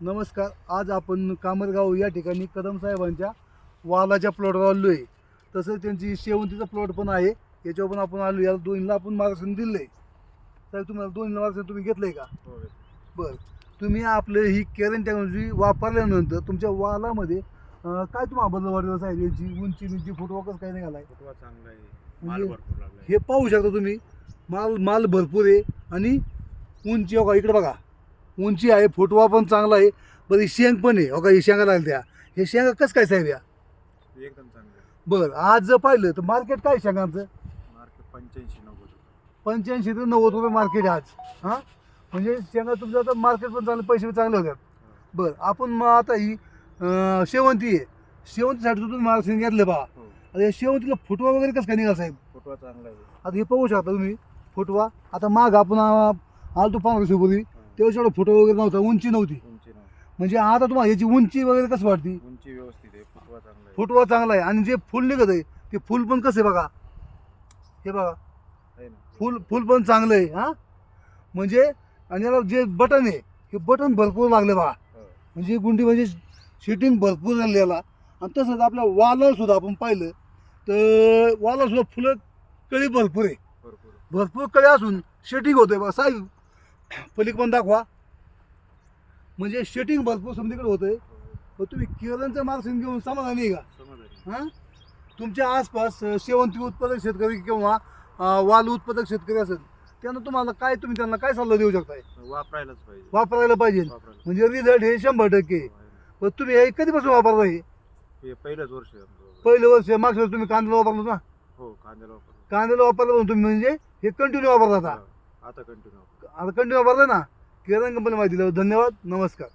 नमस्कार आज आपण कामरगाव या ठिकाणी कदम साहेबांच्या वालाच्या प्लॉटवर आलो आहे तसंच त्यांची शेवंतीचा प्लॉट पण आहे. याच्यावर पण आपण आलो या दोन्हीला आपण मार्गदर्शन दिलं आहे साहेब तुम्हाला दोन्हीला मार्गदर्शन तुम्ही घेतलं आहे का बरं. तुम्ही आपलं ही केरन टेक्नॉलॉजी वापरल्यानंतर तुमच्या वालामध्ये काय तुम्हाला बदल वाटलं साहेब? याची उंची बिंची फुटवा कसं काय निघाला आहे फुटवा चांगला आहे. माल म्हणजे हे पाहू शकता तुम्ही. माल माल भरपूर आहे आणि उंची हो इकडे बघा. उंची आहे फुटवा पण चांगला आहे बरं ही शेंग पण आहे. हो का ही शेंगा लागल्या हे शेंगा कसं काय साहेब या? एकदम चांगलं आहे. बरं आज जर पाहिलं तर मार्केट काय शेंगांचं? मार्केट पंच्याऐंशी नव्वद पंच्याऐंशी ते नव्वद रुपये मार्केट आहे आज. हां? म्हणजे शेंगा तुमचं आता मार्केट पण चांगलं पैसे पण चांगले होतात. बरं आपण मग आता ही अं, शेवंती आहे. शेवंतीसाठी तुम्ही मार्गदर्शन घेतलं बा. हो. आता या शेवंतीला फुटवा वगैरे कसं काय निघाला साहेब? फुटवा चांगला आहे. आता हे पाहू शकता तुम्ही फुटवा. आता माग आपण आलतो पंधरा दिवसापूर्वी तेव्हा एवढा फुटवा वगैरे नव्हता उंची नव्हती. उंची नाही म्हणजे आता तुम्हाला याची उंची वगैरे कसं वाटते उंची व्यवस्थित आहे फुटवा चांगला आहे. फुटवा चांगला आहे. आणि जे फुल निघत आहे ते फुल पण कसं आहे बघा? हे बघा. आहे ना. फुल फुल पण चांगलं आहे हां? म्हणजे आणि याला जे बटन आहे हे बटन भरपूर लागले बघा. हो. म्हणजे गुंडी म्हणजे शिटिंग भरपूर झाली याला. आणि तसंच आपल्या वालावर सुद्धा आपण पाहिलं तर वालावर सुद्धा फुलं कळी भरपूर आहे. भरपूर भरपूर कळे असून शेटिंग होतंय बघा. साहेब पलीक पण दाखवा. म्हणजे शेटिंग भरपूर समधीकडे होतंय. हो. पण तुम्ही किरणचं मार्गदर्शन घेऊन समाधानी आहे का? हां? तुमच्या आसपास शेवंती उत्पादक शेतकरी किंवा वाल उत्पादक शेतकरी असेल त्यांना तुम्हाला काय तुम्ही त्यांना काय सल्ला देऊ शकताय? वापरायलाच पाहिजे. वापरायला पाहिजे. वापरायला. म्हणजे रिझल्ट हे शंभर टक्के. हो, ना. पण तुम्ही हे कधीपासून वापरता हे? हे पहिलंच वर्ष आहे आमचं. पहिलं वर्ष मागच्या वर्षी तुम्ही कांद्याला वापरलो ना? हो कांद्याला वापरतो कांद्याला वापरलं तुम्ही म्हणजे हे कंटिन्यू वापरता आता. हो. आता कंटिन्यू आता कंटिन्यू वापरता ना? किरण कंपनी माहिती दिल्यावर धन्यवाद नमस्कार.